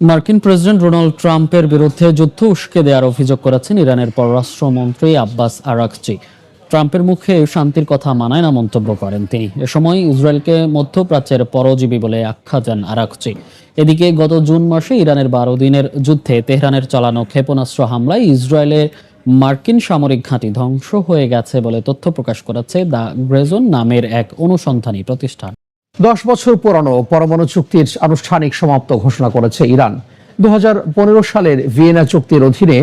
মার্কিন president Donald ট্রাম্পের বিরুদ্ধে যুদ্ধ উস্কে দেওয়ার অভিযোগ করেছেন ইরানের পররাষ্ট্রমন্ত্রী আব্বাস আরাকচি। ট্রাম্পের মুখে শান্তির কথা মানায় না মন্তব্য করেন তিনি। এ সময় ইসরায়েলকে মধ্যপ্রাচ্যের পরজীবী বলে আখ্যা দেন আরাকচি। এদিকে গত জুন মাসে ইরানের বারো দিনের যুদ্ধে তেহরানের চালানো ক্ষেপণাস্ত্র হামলায় ইসরায়েলে মার্কিন সামরিক ঘাঁটি ধ্বংস হয়ে গেছে বলে তথ্য প্রকাশ করেছে দ্য গ্রেজন নামের এক অনুসন্ধানী প্রতিষ্ঠান। দশ বছর পুরানো পরমাণু চুক্তির আনুষ্ঠানিক সমাপ্ত ঘোষণা করেছে ইরান। দু সালের ভিয়েনা চুক্তির অধীনে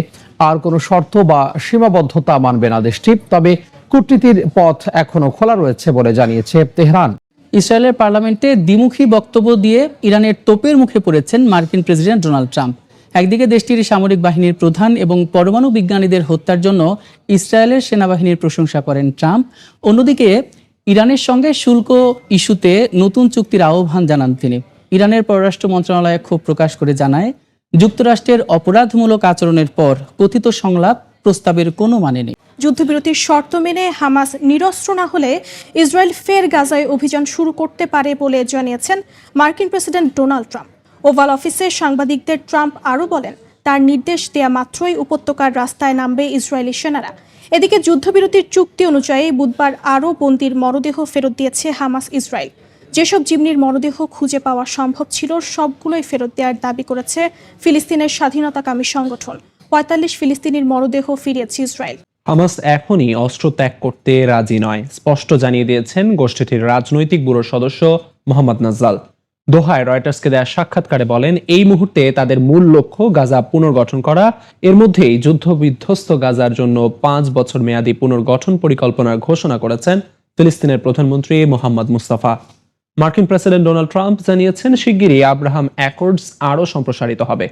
আর কোনো শর্ত বা সীমাবদ্ধতা মানবে না দেশটি, তবে কূটনীতির পথ এখনও খোলা রয়েছে বলে জানিয়েছে তেহরান। ইসরায়েলের পার্লামেন্টে দ্বিমুখী বক্তব্য দিয়ে ইরানের তোপের মুখে পড়েছেন মার্কিন প্রেসিডেন্ট ডোনাল্ড ট্রাম্প। একদিকে দেশটির সামরিক বাহিনীর প্রধান এবং পরমাণু বিজ্ঞানীদের হত্যার জন্য ইসরায়েলের সেনাবাহিনীর প্রশংসা করেন ট্রাম্প। অন্যদিকে ইরানের সঙ্গে শুল্ক ইস্যুতে নতুন চুক্তির আহ্বান জানান তিনি। ইরানের পররাষ্ট্র মন্ত্রণালয় ক্ষোভ প্রকাশ করে জানায়, যুক্তরাষ্ট্রের অপরাধমূলক আচরণের পর কথিত সংলাপ প্রস্তাবের কোনো মানে নেই। যুদ্ধবিরতির শর্ত মেনে হামাস নিরস্ত্র না হলে ইসরায়েল ফের গাজায় অভিযান শুরু করতে পারে বলে জানিয়েছেন মার্কিন প্রেসিডেন্ট ডোনাল্ড ট্রাম্প। ওভাল অফিসে সাংবাদিকদের ট্রাম্প আরও বলেন তার নির্দেশ দেয়া মাত্রই উপত্যকার রাস্তায় নামবে ইসরায়েলি সেনারা। এদিকে যুদ্ধবিরতির চুক্তি অনুযায়ী বুধবার আরও বন্দির মরদেহ ফেরত দিয়েছে হামাস ইসরায়েল। যেসব জিমনির মরদেহ খুঁজে পাওয়া সম্ভব ছিল, সবগুলোই ফেরত দেওয়ার দাবি করেছে ফিলিস্তিনের স্বাধীনতাকামী সংগঠন। পঁয়তাল্লিশ ফিলিস্তিনির মরদেহ ফিরিয়েছে ইসরায়েল। হামাস এখনই অস্ত্র ত্যাগ করতে রাজি নয়, স্পষ্ট জানিয়ে দিয়েছেন গোষ্ঠীটির রাজনৈতিক ব্যুরোর সদস্য মোহাম্মদ নাজ্জাল। দোহায় রয়টার্সকে দেওয়া সাক্ষাৎকারে বলেন, এই মুহূর্তে তাদের মূল লক্ষ্য গাজা পুনর্গঠন করা। এর মধ্যেই যুদ্ধ বিধ্বস্ত গাজার জন্য পাঁচ বছর মেয়াদী পুনর্গঠন পরিকল্পনার ঘোষণা করেছেন ফিলিস্তিনের প্রধানমন্ত্রী মোহাম্মদ মুস্তাফা। মার্কিন প্রেসিডেন্ট ডোনাল্ড ট্রাম্প জানিয়েছেন, শিগগিরই আব্রাহাম অ্যাকর্ডস আরও সম্প্রসারিত হবে।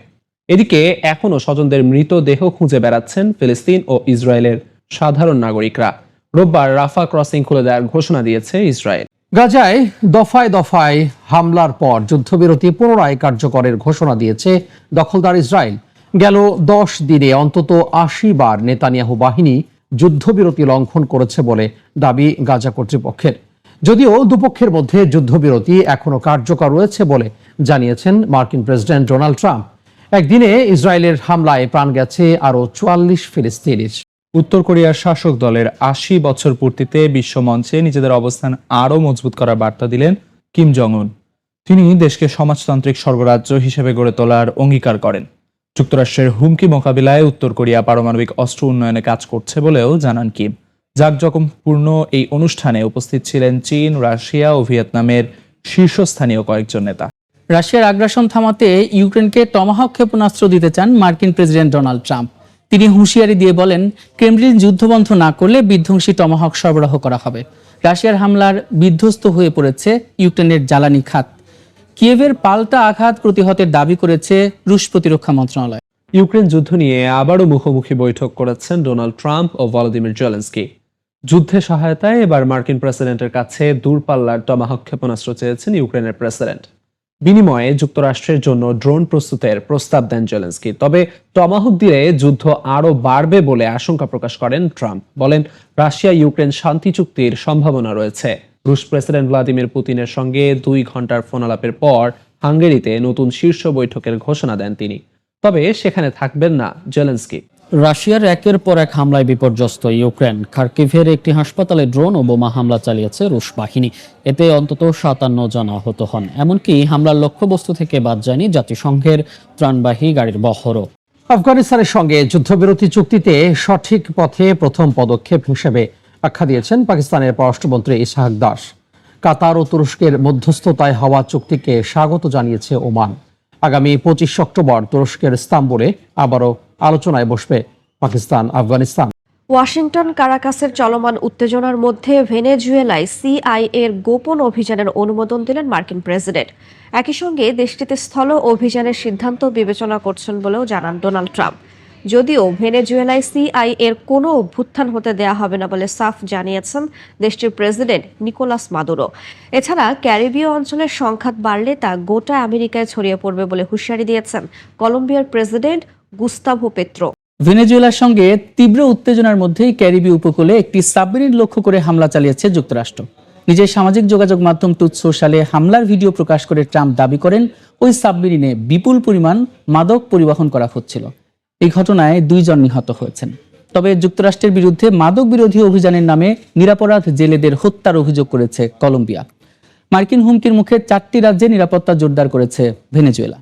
এদিকে এখনও স্বজনদের মৃতদেহ খুঁজে বেড়াচ্ছেন ফিলিস্তিন ও ইসরায়েলের সাধারণ নাগরিকরা। রোববার রাফা ক্রসিং খুলে দেওয়ার ঘোষণা দিয়েছে ইসরায়েল। গাজায় দফায় দফায় হামলার পর যুদ্ধবিরতি পুনরায় কার্যকরের ঘোষণা দিয়েছে দখলদার ইসরায়েল। গেল দশ দিনে অন্তত আশি বার নেতানিয়াহু বাহিনী যুদ্ধবিরতি লঙ্ঘন করেছে বলে দাবি গাজা কর্তৃপক্ষের। যদিও দুপক্ষের মধ্যে যুদ্ধবিরতি এখনও কার্যকর রয়েছে বলে জানিয়েছেন মার্কিন প্রেসিডেন্ট ডোনাল্ড ট্রাম্প। একদিনে ইসরায়েলের হামলায় প্রাণ গেছে আরও চুয়াল্লিশ ফিলিস্তিনির। উত্তর কোরিয়ার শাসক দলের আশি বছর পূর্তিতে বিশ্বমঞ্চে নিজেদের অবস্থান আরও মজবুত করার বার্তা দিলেন কিম জং উন তিনি দেশকে সমাজতান্ত্রিক স্বর্গরাজ্য হিসেবে গড়ে তোলার অঙ্গীকার করেন। যুক্তরাষ্ট্রের হুমকি মোকাবিলায় উত্তর কোরিয়া পারমাণবিক অস্ত্র উন্নয়নে কাজ করছে বলেও জানান কিম। জাকজকমপূর্ণ এই অনুষ্ঠানে উপস্থিত ছিলেন চীন, রাশিয়া ও ভিয়েতনামের শীর্ষস্থানীয় কয়েকজন নেতা। রাশিয়ার আগ্রাসন থামাতে ইউক্রেনকে টমাহক ক্ষেপণাস্ত্র দিতে চান মার্কিন প্রেসিডেন্ট ডোনাল্ড ট্রাম্প। তিনি হুঁশিয়ারি দিয়ে বলেন, ক্রেমলিন যুদ্ধবন্ধ না করলে বিধ্বংসী টমাহক সরবরাহ করা হবে। রাশিয়ার হামলার বিধ্বস্ত হয়ে পড়েছে ইউক্রেনের জ্বালানি খাত। কিয়েভের পাল্টা আঘাত প্রতিহতের দাবি করেছে রুশ প্রতিরক্ষা মন্ত্রণালয়। ইউক্রেন যুদ্ধ নিয়ে আবারও মুখোমুখি বৈঠক করেছেন ডোনাল্ড ট্রাম্প ও ভলোদিমির জেলেন্সকি। যুদ্ধে সহায়তায় এবার মার্কিন প্রেসিডেন্টের কাছে দূরপাল্লার টমাহক ক্ষেপণাস্ত্র চেয়েছেন ইউক্রেনের প্রেসিডেন্ট। বিনিময়ে যুক্তরাষ্ট্রের জন্য ড্রোন প্রস্তুতের প্রস্তাব দেন জেলেন্সকি। তবে টমাহক দিলে যুদ্ধ আরও বাড়বে বলে আশঙ্কা প্রকাশ করেন ট্রাম্প। বলেন, রাশিয়া ইউক্রেন শান্তি চুক্তির সম্ভাবনা রয়েছে। রুশ প্রেসিডেন্ট ভ্লাদিমির পুতিনের সঙ্গে দুই ঘণ্টার ফোনালাপের পর হাঙ্গেরিতে নতুন শীর্ষ বৈঠকের ঘোষণা দেন তিনি। তবে সেখানে থাকবেন না জেলেন্সকি। রাশিয়ার একের পর এক হামলায় বিপর্যস্ত ইউক্রেন। খার্কিভের একটি হাসপাতালে ড্রোন ও বোমা হামলা চালিয়েছে রুশ বাহিনী। এতে অন্তত সাতান্ন জন আহত হন। এমনকি হামলার লক্ষ্যবস্তু থেকে বাদ যায়নি জাতিসংঘের ত্রাণবাহী গাড়ির বহরও। আফগানিস্তানের সঙ্গে যুদ্ধবিরতি চুক্তিতে সঠিক পথে প্রথম পদক্ষেপ হিসেবে আখ্যা দিয়েছেন পাকিস্তানের পররাষ্ট্রমন্ত্রী ইসাহাক দাস। কাতার ও তুরস্কের মধ্যস্থতায় হওয়া চুক্তিকে স্বাগত জানিয়েছে ওমান। আগামী পঁচিশ অক্টোবর তুরস্কের ইস্তাম্বুলে আবারও আলোচনায় বসবে পাকিস্তান, আফগানিস্তান। ওয়াশিংটন, কারাকাসের চলমান উত্তেজনার মধ্যে ভেনেজুয়েলায় সিআইএর গোপন অভিযানের অনুমোদন দিলেন মার্কিন প্রেসিডেন্ট। একই সঙ্গে দেশটিতে স্থল অভিযানের সিদ্ধান্ত বিবেচনা করছেন বলেও জানান ডোনাল্ড ট্রাম্প। যদিও ভেনেজুয়েলায় সিআইএর কোনো অভ্যুত্থান হতে দেয়া হবে না বলে সাফ জানিয়েছেন দেশটির প্রেসিডেন্ট নিকোলাস মাদুরো। এছাড়া ক্যারিবীয় অঞ্চলের সংঘাত বাড়লে তা গোটা আমেরিকায় ছড়িয়ে পড়বে বলে হুঁশিয়ারি দিয়েছেন কলম্বিয়ার প্রেসিডেন্ট গুস্তাভো পেত্রো। ভেনেজুয়েলার সঙ্গে তীব্র উত্তেজনার মধ্যেই ক্যারিবি উপকূলে একটি সাবমেরিন লক্ষ্য করে হামলা চালিয়েছে যুক্তরাষ্ট্র। নিজের সামাজিক যোগাযোগ মাধ্যম টুথ সোশ্যালে হামলার ভিডিও প্রকাশ করে ট্রাম্প দাবি করেন, ওই সাবমেরিনে বিপুল পরিমাণ মাদক পরিবহন করা হচ্ছিল। এই ঘটনায় দুইজন নিহত হয়েছেন। তবে যুক্তরাষ্ট্রের বিরুদ্ধে মাদক বিরোধী অভিযানের নামে নিরাপরাধ জেলেদের হত্যার অভিযোগ করেছে কলম্বিয়া। মার্কিন হুমকির মুখে চারটি রাজ্যে নিরাপত্তা জোরদার করেছে ভেনেজুয়েলা।